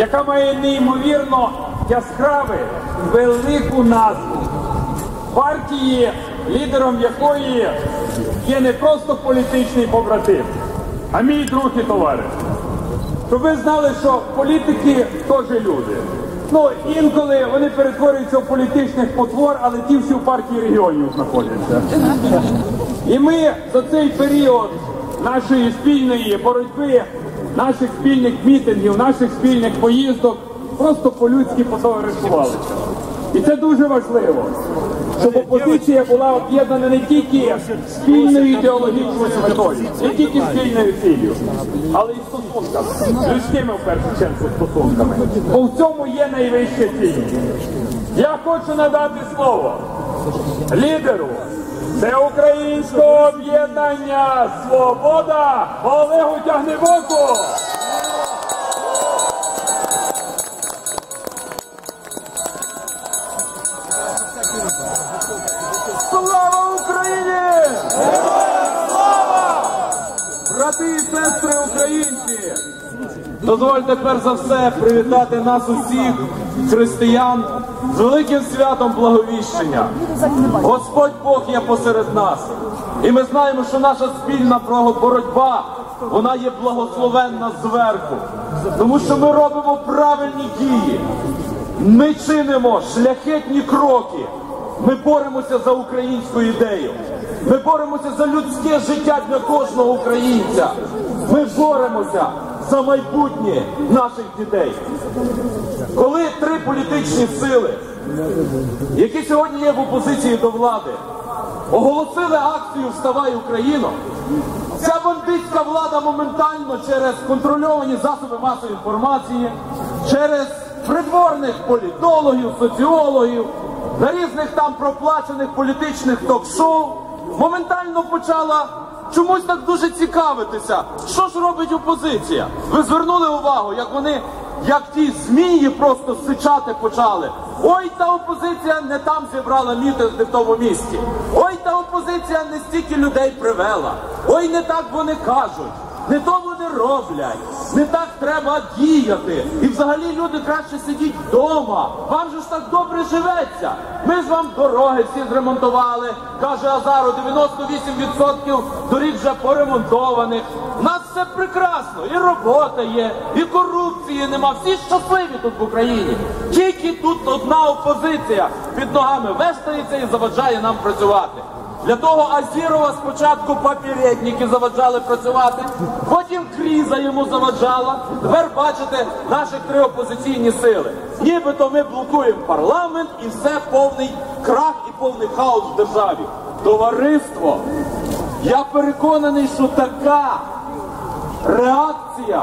яка має неймовірно яскраву, велику назву. Партії, лідером якої є не просто політичний побратим, а мій друг і товариш. Щоб ви знали, що політики теж люди. Ну, інколи вони перетворюються в політичних потвор, але ті всі в партії регіонів знаходяться. І ми за цей період нашої спільної боротьби, наших спільних мітингів, наших спільних поїздок просто по-людськи потоваришувалися. І це дуже важливо, щоб опозиція була об'єднана не тільки спільною ідеологічною метою, не тільки спільною ціллю, але й стосунками, людськими в першу чергу стосунками. Бо в цьому є найвища ціль. Я хочу надати слово лідеру Всеукраїнського об'єднання Свобода Олегу Тягнебоку. Слава Україні! Брати і сестри українці! Дозвольте перш за все привітати нас усіх, християн, з великим святом благовіщення. Господь Бог є посеред нас. І ми знаємо, що наша спільна боротьба, вона є благословенна зверху. Тому що ми робимо правильні дії. Ми чинимо шляхетні кроки. Ми боремося за українську ідею. Ми боремося за людське життя для кожного українця. Ми боремося за майбутнє наших дітей. Коли три політичні сили, які сьогодні є в опозиції до влади, оголосили акцію Вставай Україно, ця бандитська влада моментально через контрольовані засоби масової інформації, через придворних політологів, соціологів, на різних там проплачених політичних ток-шоу моментально почала чомусь так дуже цікавитися, що ж робить опозиція. Ви звернули увагу, як вони, як ті змії просто сичати почали. Ой, та опозиція не там зібрала мітинг, не в тому місті. Ой, та опозиція не стільки людей привела. Ой, не так вони кажуть. Не то вони роблять, не так треба діяти. І взагалі люди краще сидіть вдома. Вам же ж так добре живеться. Ми ж вам дороги всі зремонтували. Каже Азару, 98% доріг вже поремонтованих. У нас все прекрасно, і робота є, і корупції нема. Всі щасливі тут в Україні. Тільки тут одна опозиція під ногами вештається і заважає нам працювати. Для того Азірова спочатку попередники заваджали працювати, потім кріза йому заваджала. Тепер бачите наших три опозиційні сили. Нібито ми блокуємо парламент і все повний крах і повний хаос в державі. Товариство, я переконаний, що така реакція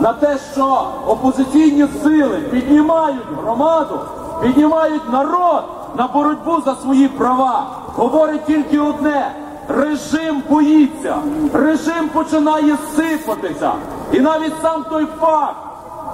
на те, що опозиційні сили піднімають громаду, піднімають народ на боротьбу за свої права, говорить тільки одне. Режим боїться, режим починає сипатися. І навіть сам той факт,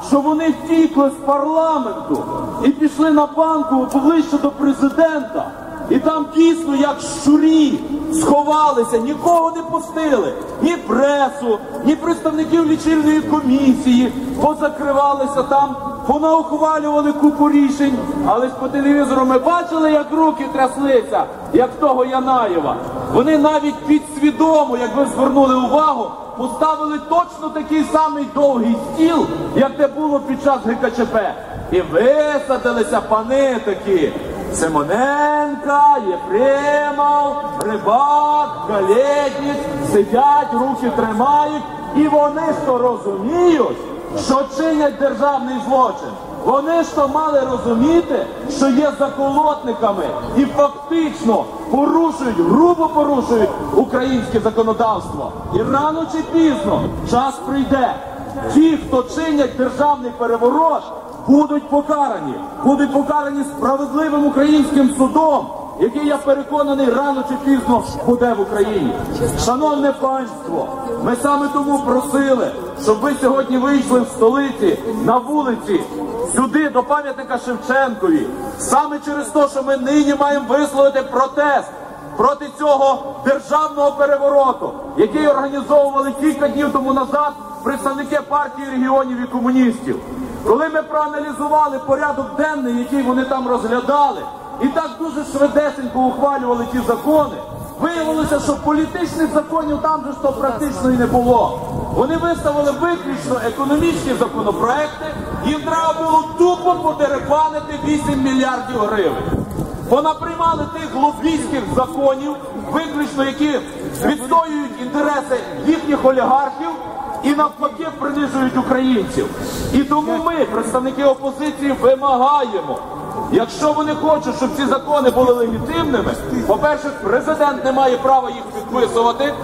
що вони втікли з парламенту і пішли на банку поближче до президента, і там дійсно, як щурі, сховалися, нікого не пустили, ні пресу, ні представників лічильної комісії, позакривалися там, понаухвалювали купу рішень, але ж по телевізору ми бачили, як руки тряслися, як того Янаєва. Вони навіть підсвідомо, як ви звернули увагу, поставили точно такий самий довгий стіл, як те було під час ГКЧП. І висадилися пани такі. Симоненка, Єфремов, Рибак, Галетніс сидять, руки тримають, і вони ж розуміють, що чинять державний злочин. Вони ж то мали розуміти, що є заколотниками і фактично порушують, грубо порушують українське законодавство. І рано чи пізно час прийде. Ті, хто чинять державний переворот, будуть покарані, будуть покарані справедливим українським судом, який я переконаний рано чи пізно буде в Україні. Шановне панство, ми саме тому просили, щоб ви сьогодні вийшли в столиці на вулиці. Сюди до пам'ятника Шевченкові, саме через те, що ми нині маємо висловити протест проти цього державного перевороту, який організовували кілька днів тому назад представники партії регіонів і комуністів. Коли ми проаналізували порядок денний, який вони там розглядали, і так дуже швидесенько ухвалювали ті закони, виявилося, що політичних законів там же то практично і не було. Вони виставили виключно економічні законопроекти, їм треба було тупо подеребанити 8 мільярдів гривень. Понаприймали тих лобійських законів, виключно які відстоюють інтереси їхніх олігархів і навпаки принижують українців. І тому ми, представники опозиції, вимагаємо. Якщо вони хочуть, щоб ці закони були легітимними, по-перше, президент не має права їх підписувати.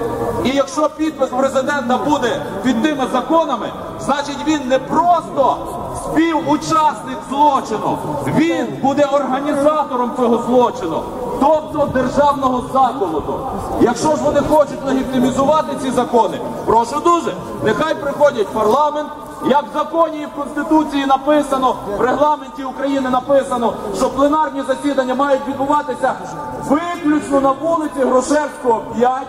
І якщо підпис президента буде під тими законами, значить він не просто співучасник злочину, він буде організатором цього злочину, тобто державного заколоту. Якщо ж вони хочуть легітимізувати ці закони, прошу дуже, нехай приходять парламент. Як в законі і в Конституції написано, в регламенті України написано, що пленарні засідання мають відбуватися виключно на вулиці Грошевського 5.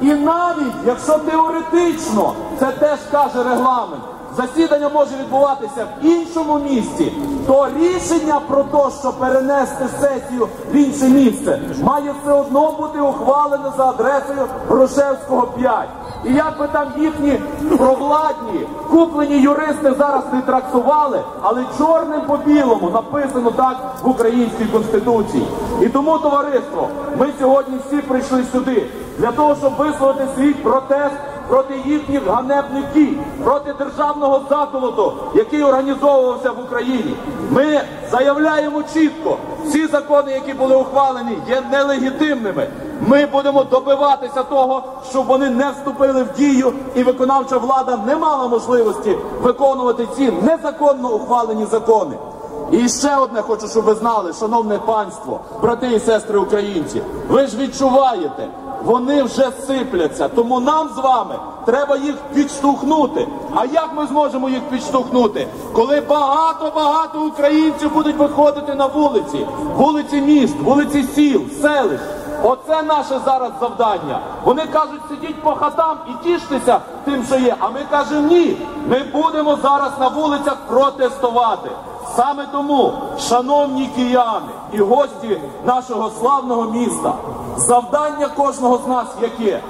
І навіть якщо теоретично це теж каже регламент, засідання може відбуватися в іншому місці, то рішення про те, що перенести сесію в інше місце, має все одно бути ухвалене за адресою Грушевського 5. І як би там їхні провладні, куплені юристи зараз не трактували, але чорним по білому написано так в українській конституції. І тому, товариство, ми сьогодні всі прийшли сюди для того, щоб висловити свій протест проти їхніх ганебних дій, проти державного заколоту, який організовувався в Україні. Ми заявляємо чітко, всі закони, які були ухвалені, є нелегітимними. Ми будемо добиватися того, щоб вони не вступили в дію, і виконавча влада не мала можливості виконувати ці незаконно ухвалені закони. І ще одне хочу, щоб ви знали, шановне панство, брати і сестри українці, ви ж відчуваєте, вони вже сипляться, тому нам з вами треба їх підштовхнути. А як ми зможемо їх підштовхнути? Коли багато-багато українців будуть виходити на вулиці, вулиці міст, вулиці сіл, селищ. Оце наше зараз завдання. Вони кажуть, сидіть по хатам і тіштеся тим, що є. А ми кажемо ні. Ми будемо зараз на вулицях протестувати. Саме тому, шановні кияни і гості нашого славного міста, завдання кожного з нас яке?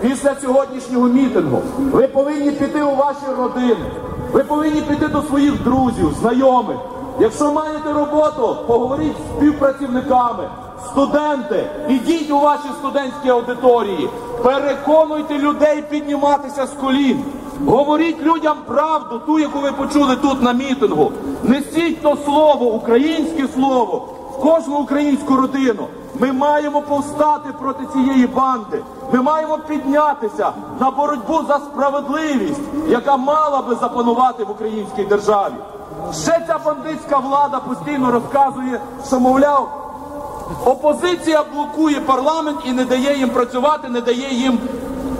Після сьогоднішнього мітингу ви повинні піти у ваші родини, ви повинні піти до своїх друзів, знайомих. Якщо маєте роботу, поговоріть з співпрацівниками, студенти, ідіть у ваші студентські аудиторії, переконуйте людей підніматися з колін. Говоріть людям правду, ту, яку ви почули тут на мітингу. Несіть то слово, українське слово, в кожну українську родину. Ми маємо повстати проти цієї банди. Ми маємо піднятися на боротьбу за справедливість, яка мала би запанувати в українській державі. Ще ця бандитська влада постійно розказує, що, мовляв, опозиція блокує парламент і не дає їм працювати, не дає їм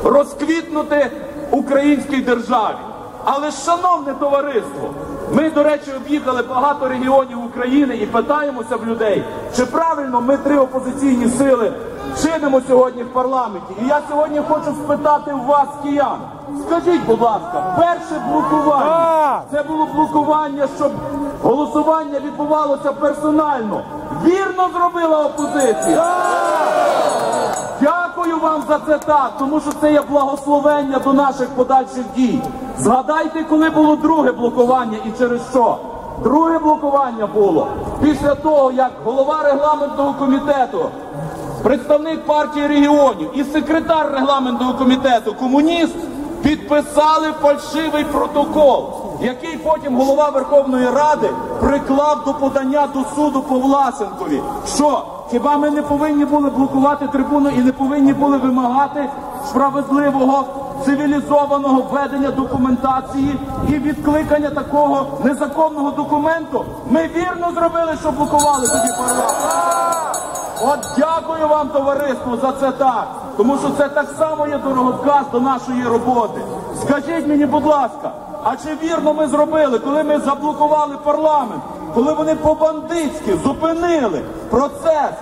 розквітнути українській державі. Але, шановне товариство, ми, до речі, об'їхали багато регіонів України і питаємося в людей, чи правильно ми три опозиційні сили чинимо сьогодні в парламенті. І я сьогодні хочу спитати вас, киян. Скажіть, будь ласка, перше блокування це було блокування, щоб голосування відбувалося персонально. Вірно зробила опозиція. Дякую вам за це так, тому що це є благословення до наших подальших дій. Згадайте, коли було друге блокування і через що. Друге блокування було після того, як голова регламентного комітету, представник партії регіонів і секретар регламентного комітету, комуніст, підписали фальшивий протокол, який потім голова Верховної Ради приклав до подання до суду по Власенкові. Що? Хіба ми не повинні були блокувати трибуну і не повинні були вимагати справедливого цивілізованого введення документації і відкликання такого незаконного документу? Ми вірно зробили, що блокували тоді парламент. От дякую вам, товариство, за це так. Тому що це так само є дороговказ до нашої роботи. Скажіть мені, будь ласка, а чи вірно ми зробили, коли ми заблокували парламент, коли вони по-бандитськи зупинили процес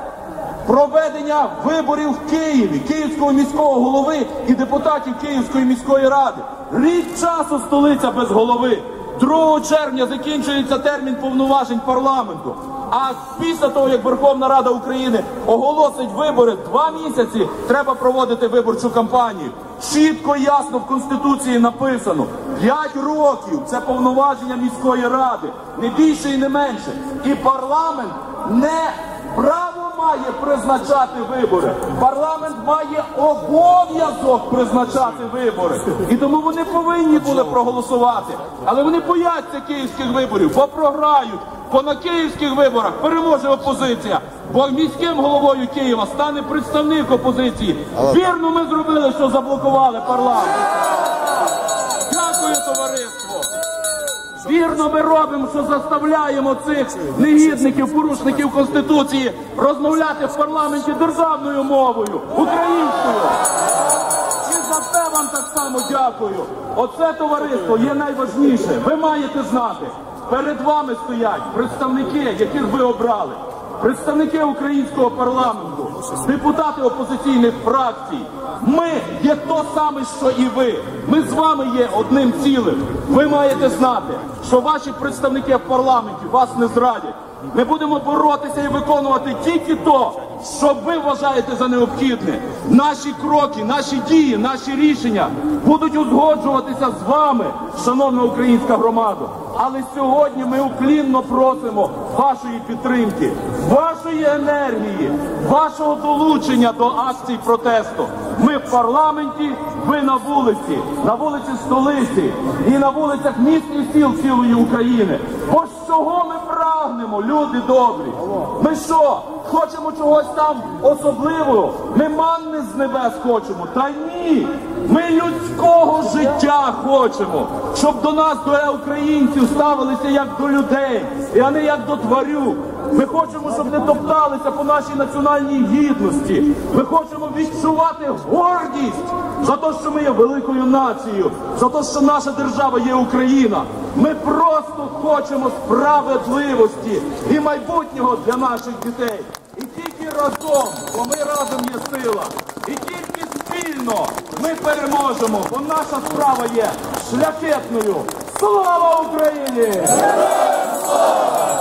проведення виборів в Києві, Київського міського голови і депутатів Київської міської ради? Рік часу столиця без голови. 2 червня закінчується термін повноважень парламенту. А після того, як Верховна Рада України оголосить вибори два місяці, треба проводити виборчу кампанію. Чітко ясно в Конституції написано: 5 років це повноваження міської ради, не більше і не менше. І парламент не право має призначати вибори. Парламент має обов'язок призначати вибори. І тому вони повинні були проголосувати. Але вони бояться київських виборів, бо програють. Бо на київських виборах переможе опозиція. Бо міським головою Києва стане представник опозиції. Вірно, ми зробили, що заблокували парламент. Товариство. Вірно ми робимо, що заставляємо цих негідників, порушників Конституції розмовляти в парламенті державною мовою, українською. І за це вам так само дякую. Оце товариство є найважніше. Ви маєте знати. Перед вами стоять представники, яких ви обрали. Представники українського парламенту, депутати опозиційних фракцій. Ми є то саме, що і ви. Ми з вами є одним цілим. Ви маєте знати, що ваші представники в парламенті вас не зрадять. Ми будемо боротися і виконувати тільки то, що ви вважаєте за необхідне. Наші кроки, наші дії, наші рішення будуть узгоджуватися з вами, шановна українська громада. Але сьогодні ми уклінно просимо вашої підтримки, вашої енергії, вашого долучення до акцій протесту. Ми в парламенті, ви на вулиці, на вулиці столиці і на вулицях міст і сіл цілої України. Бо з чого ми прагнемо, люди добрі? Ми що? Хочемо чогось там особливого? Ми манни з небес хочемо. Та ні. Ми людського життя хочемо, щоб до нас, до українців, ставилися як до людей, а не як до тварюк. Ми хочемо, щоб не топталися по нашій національній гідності. Ми хочемо відчувати гордість за те, що ми є великою нацією, за те, що наша держава є Україна. Ми просто хочемо справедливості і майбутнього для наших дітей. І тільки разом, бо ми разом є сила, і тільки спільно ми переможемо, бо наша справа є шляхетною. Слава Україні! Слава!